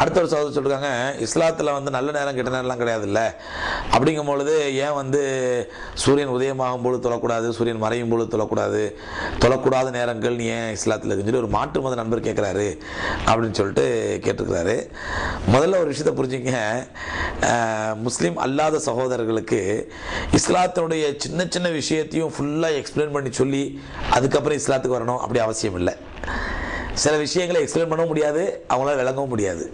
அடுத்த ஒரு சகோதரர் சொல்கிறாங்க இஸ்லாத்தில் வந்து நல்ல நேரம் கெட்ட நேரம்லாம் கிடையாது இல்லை அப்படிங்கும் பொழுது ஏன் வந்து சூரியன் உதயமாகும் பொழுது தொழக்கூடாது சூரியன் மறையும் பொழுது தொழக்கூடாது தொழக்கூடாத நேரங்கள் நீ ஏன் இஸ்லாத்தில் இருக்குன்னு சொல்லி ஒரு மாற்று மத நண்பர் கேட்குறாரு அப்படின்னு சொல்லிட்டு கேட்டிருக்கிறாரு. முதல்ல ஒரு விஷயத்தை புரிஞ்சுங்க முஸ்லீம் அல்லாத சகோதரர்களுக்கு இஸ்லாத்தினுடைய சின்ன சின்ன விஷயத்தையும் ஃபுல்லாக எக்ஸ்பிளைன் பண்ணி சொல்லி அதுக்கப்புறம் இஸ்லாத்துக்கு வரணும் அப்படி அவசியம் இல்லை. சில விஷயங்களை எக்ஸ்பிளைன் பண்ணவும் முடியாது அவங்களால விளங்கவும் முடியாது.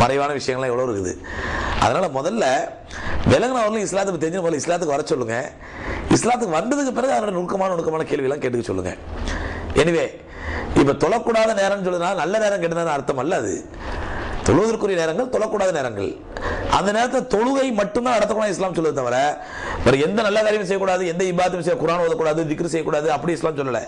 மறைவான விஷயங்கள்லாம் எவ்வளோ இருக்குது. அதனால் முதல்ல விலங்கினவர்களும் இஸ்லாத்துக்கு தெரிஞ்ச முதல்ல இஸ்லாத்துக்கு வர சொல்லுங்க. இஸ்லாத்துக்கு வந்ததுக்கு பிறகு அதனோட நுணுக்கமான நுணுக்கமான கேள்வியெல்லாம் கேட்டுக்க சொல்லுங்க. எனிவே இப்போ தொழக்கூடாத நேரம்னு சொல்லுறதுனால நல்ல நேரம் கெட்ட அர்த்தம் அல்ல அது. தொழுவதற்குரிய நேரங்கள் தொழக்கூடாத நேரங்கள். அந்த நேரத்தில் தொழுகை மட்டும்தான் நடத்தக்கூடாது இஸ்லாம் சொல்லுது தவிர வேறு எந்த நல்ல காரியம் செய்யக்கூடாது எந்த இபாத்தையும் செய்ய குரான் ஓதக்கூடாது திக்ரு செய்யக்கூடாது அப்படி இஸ்லாம் சொல்லலை.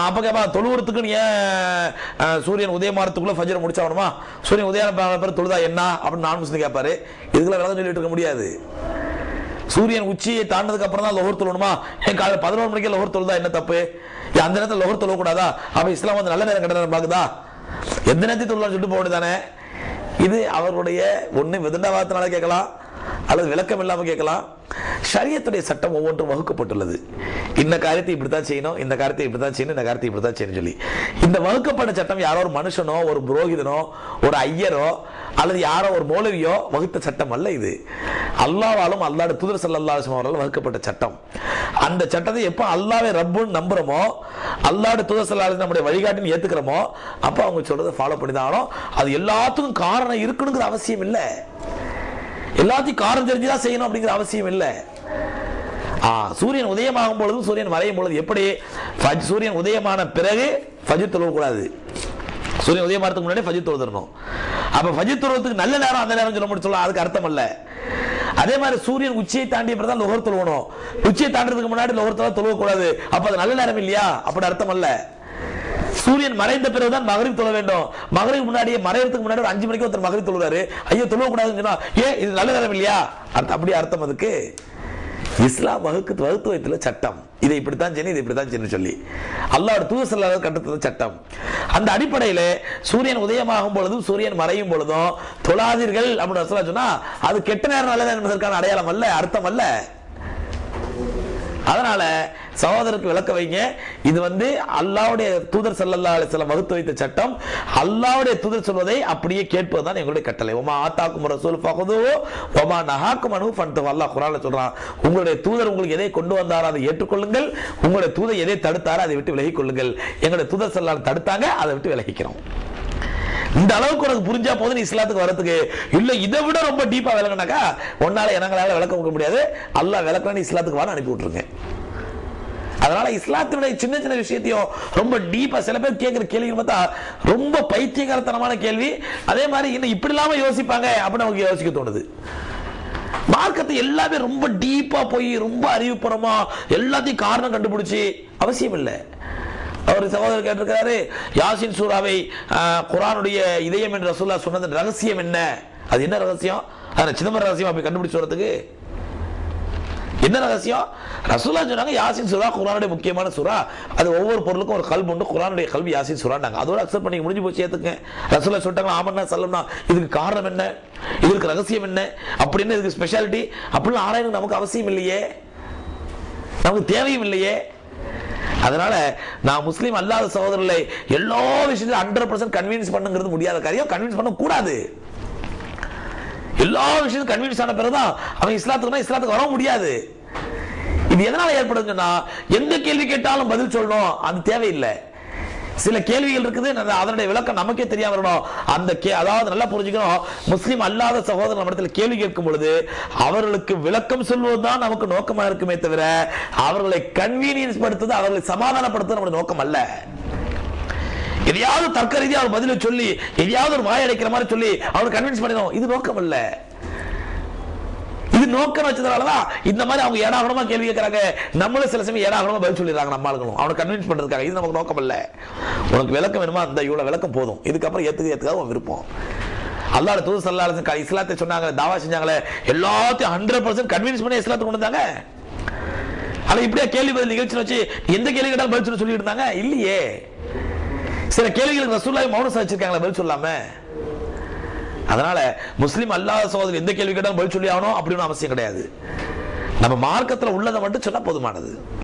அப்போ கேப்பா தொழுவுறதுக்கு நீ ஏன் சூரியன் உதயமானத்துக்குள்ள ஃபஜர் முடிச்சாகணுமா? சூரியன் உதயம் பேர் தொழுதா என்ன? அப்படின்னு நான் முஸ்லீம் கேட்பாரு இதுக்கெல்லாம் விளக்கம் சொல்லிட்டு இருக்க முடியாது. சூரியன் உச்சியை தாண்டதுக்கு அப்புறம் தான் லோகர் தொழணுமா? என் காலையில் பதினோரு மணிக்கு லோகர் தொழுதா? என்ன தப்பு? ஏன் அந்த நேரத்தில் லோகர் தொழக்கூடாதா அப்போ இஸ்லாம் வந்து நல்ல நேரம் கெட்ட நேரம் பார்க்குதா எந்த நேரத்தையும் தொழலாம் சொல்லிட்டு போக தானே? இது அவர்களுடைய ஒண்ணு விதண்டாவாதத்தினால கேட்கலாம். அல்லது விளக்கம் இல்லாம கேட்கலாம். ஷரியத்துடைய சட்டம் ஒவ்வொன்றும் வகுக்கப்பட்டுள்ளது. இந்த காரியத்தை இப்படித்தான் செய்யணும் இந்த காரியத்தை இப்படித்தான் செய்யணும் இந்த காரியத்தை இப்படித்தான் செய்யணும் சொல்லி. இந்த வகுக்கப்பட்ட சட்டம் யாரோ ஒரு மனுஷனோ ஒரு புரோகிதனோ ஒரு ஐயரோ அல்லது யாரோ ஒரு மௌலவியோ வகுத்த சட்டம் அல்ல இது. அல்லாவாலும் அல்லாட தூதர் சல்லா அவரால் வகுக்கப்பட்ட சட்டம். அந்த சட்டத்தை எப்போ அல்லாவே ரப்புன்னு நம்புறோமோ அல்லாட தூதர் சல்லா நம்முடைய வழிகாட்டின்னு ஏத்துக்கிறோமோ அப்போ அவங்க சொல்றதை ஃபாலோ பண்ணி தான் ஆகணும். அது எல்லாத்துக்கும் காரணம் இருக்கணுங்கிற அவசியம் இல்லை. எல்லாத்தையும் காரணம் தெரிஞ்சு தான் செய்யணும் அப்படிங்கிற அவசியம் இல்லை. ஆ, சூரியன் உதயமாகும் பொழுதும் சூரியன் மறையும் பொழுது எப்படி ஃபஜ்- சூரியன் உதயமான பிறகு ஃபஜித் தொழக்கூடாது சூரியன் உதயமானதுக்கு முன்னாடி ஃபஜித் தொழுதுறணும் அப்போ ஃபஜித் தொழுவத்துக்கு நல்ல நேரம் அந்த நேரம் சொல்ல முடியும் சொல்லலாம். அதுக்கு அர்த்தம் இல்லை. அதே மாதிரி சூரியன் உச்சியை தாண்டிய பிறகு தான் லோகர் தொழுவணும். உச்சியை தாண்டதுக்கு முன்னாடி லோகர் தொழ தொழுவக்கூடாது. அப்போ அது நல்ல நேரம் இல்லையா? அப்படி அர்த்தம் இல்லை சூரியன் மறைந்த பிறகுதான் மகரிப் தொழ வேண்டும். மகரிப் முன்னாடியே மறையறதுக்கு முன்னாடி ஒரு அஞ்சு மணிக்கு ஒருத்தர் மகரிப் தொழுறாரு ஐயோ தொழுவ கூடாதுன்னு சொன்னா ஏன் இது நல்ல நேரம் இல்லையா? அர்த்தம். அப்படி அர்த்தம் அதுக்கு. இஸ்லாம் வகுக்கு வகுத்து வைத்துல சட்டம். இதை இப்படித்தான் செய்யணும் இதை இப்படித்தான் செய்யணும் சொல்லி. அல்லாவோட தூய செல்லாத கட்டத்துல சட்டம். அந்த அடிப்படையில சூரியன் உதயமாகும் பொழுதும் சூரியன் மறையும் பொழுதும் தொழாதீர்கள் அப்படின்னு சொன்னா அது கெட்ட நேரம் நல்ல நேரம் என்பதற்கான அடையாளம் அல்ல அர்த்தம் அல்ல. அதனால சகோதரருக்கு விளக்க வைங்க. இது வந்து அல்லாவுடைய தூதர் சல்லல்லா அலிஸ்லாம் வகுத்து வைத்த சட்டம். அல்லாவுடைய தூதர் சொல்வதை அப்படியே கேட்பதுதான் எங்களுடைய கட்டளை. ஒமா ஆத்தாக்கும் ரசூல் ஃபகுது ஒமா நஹாக்கும் அனு ஃபன்து அல்லாஹ் குர்ஆன்ல சொல்றான். உங்களுடைய தூதர் உங்களுக்கு எதை கொண்டு வந்தாரோ அதை ஏற்றுக்கொள்ளுங்கள். உங்களுடைய தூதர் எதை தடுத்தாரோ அதை விட்டு விலகிக் கொள்ளுங்கள் எங்களுடைய தூதர் சல்லால் தடுத்தாங்க அதை விட்டு விலகிக்கிறோம். இந்த அளவுக்கு உனக்கு புரிஞ்சா போதும் நீ இஸ்லாத்துக்கு வரதுக்கு இல்ல இதை விட ரொம்ப டீப்பா விளக்குனாக்கா உன்னால எனங்களால விளக்க முடியாது. அல்லாஹ் விளக்கலாம் நீ இஸ்லாத்துக்கு வர அனுப்பி விட்டுருங்க. அதனால இஸ்லாத்தினுடைய சின்ன சின்ன விஷயத்தையும் ரொம்ப டீப்பா சில பேர் கேட்கிற கேள்வி பார்த்தா ரொம்ப பைத்தியகாரத்தனமான கேள்வி. அதே மாதிரி இன்னும் இப்படி இல்லாம யோசிப்பாங்க அப்படின்னு அவங்க யோசிக்க தோணுது. மார்க்கத்தை எல்லாமே ரொம்ப டீப்பா போய் ரொம்ப அறிவுபுறமா எல்லாத்தையும் காரணம் கண்டுபிடிச்சு அவசியம் இல்லை. அவர் சகோதரர் கேட்டிருக்கிறாரு யாசின் சூராவை ஆஹ், இதயம் என்று ரசூல்லா சொன்னது ரகசியம் என்ன? அது என்ன ரகசியம்? அதை சிதம்பரம் ரகசியம் அப்படி கண்டுபிடிச்சு வரதுக்கு என்ன ரகசியம்? ரசூலா சொன்னாங்க யாசின் சுறா குரானுடைய முக்கியமான சுறா. அது ஒவ்வொரு பொருளுக்கும் ஒரு கல்வி உண்டு. குரானுடைய கல்வி யாசின் சுறாண்டாங்க அதோட அக்செப்ட் பண்ணி முடிஞ்சு போச்சு ஏத்துங்க ரசூலா சொல்லிட்டாங்க ஆமண்ணா சொல்லம்னா இதுக்கு காரணம் என்ன? இதுக்கு ரகசியம் என்ன? அப்படின்னு இதுக்கு ஸ்பெஷாலிட்டி அப்படின்னு ஆராயணும் நமக்கு அவசியம் இல்லையே. நமக்கு தேவையும் இல்லையே. அதனால நான் முஸ்லீம் அல்லாத சகோதரர்களை எல்லா விஷயத்திலும் ஹண்ட்ரட் பர்சன்ட் கன்வின்ஸ் பண்ணுங்கிறது முடியாத காரியம். கன்வின்ஸ் பண்ண கூடாது எல்லா விஷயத்தையும் கன்வின்ஸ் ஆன பிறகுதான் அவன் இஸ்லாத்துக்குனா இஸ்லாத்துக்கு வர முடியாது. இது எதனால ஏற்படுதுன்னா எந்த கேள்வி கேட்டாலும் பதில் சொல்லணும் அது தேவையில்லை. சில கேள்விகள் இருக்குது அதனுடைய விளக்கம் நமக்கே தெரியாம இருக்கணும். அந்த கே அதாவது நல்லா புரிஞ்சுக்கணும் முஸ்லீம் அல்லாத சகோதரர் நம்மிடத்துல கேள்வி கேட்கும் பொழுது அவர்களுக்கு விளக்கம் சொல்வதுதான் நமக்கு நோக்கமா இருக்குமே தவிர அவர்களை கன்வீனியன்ஸ் படுத்துவது அவர்களை சமாதானப்படுத்துவது நம்முடைய நோக்கம் அல்ல. எதையாவது தர்க்க ரீதியா அவர் பதில சொல்லி எதையாவது ஒரு வாய் அடைக்கிற மாதிரி சொல்லி அவர் கன்வின்ஸ் பண்ணிடும் இது நோக்கம் அல்ல. இது நோக்கம் வச்சதுனாலதான் இந்த மாதிரி அவங்க ஏடாகணுமா கேள்வி கேட்கறாங்க நம்மளும் சில சமயம் ஏடாகணுமா பதில் சொல்லிடுறாங்க நம்ம ஆளுங்களும் அவனை கன்வின்ஸ் பண்றதுக்காக. இது நமக்கு நோக்கம் இல்லை. உனக்கு விளக்கம் வேணுமா? அந்த இவ்வளவு விளக்கம் போதும். இதுக்கப்புறம் ஏத்துக்க ஏத்துக்காத விருப்பம். அல்லாஹ் தூது சல்லா இஸ்லாத்தை சொன்னாங்க தாவா செஞ்சாங்களே எல்லாத்தையும் ஹண்ட்ரட் பர்சன்ட் கன்வின்ஸ் பண்ணி இஸ்லாத்துக்கு கொண்டு வந்தாங்க. ஆனா இப்படியா கேள்வி பதில் நிகழ்ச்சி வச்சு எந்த கேள்வி கேட்டாலும் பதில் சொல்லி சொல்லிட்டு இருந்தாங்க? இல்லையே. சில கேள்விகளுக்கு ரசூல்லாய் மௌனம் சாதிச்சிருக்காங்களா பதில் சொல்லாம. அதனால முஸ்லீம் அல்லாத சகோதரர் எந்த கேள்வி கேட்டாலும் பதில் சொல்லி ஆகணும் அப்படின்னு அவசியம் கிடையாது. நம்ம மார்க்கத்தில் உள்ளதை மட்டும் சொன்னா போதுமானது.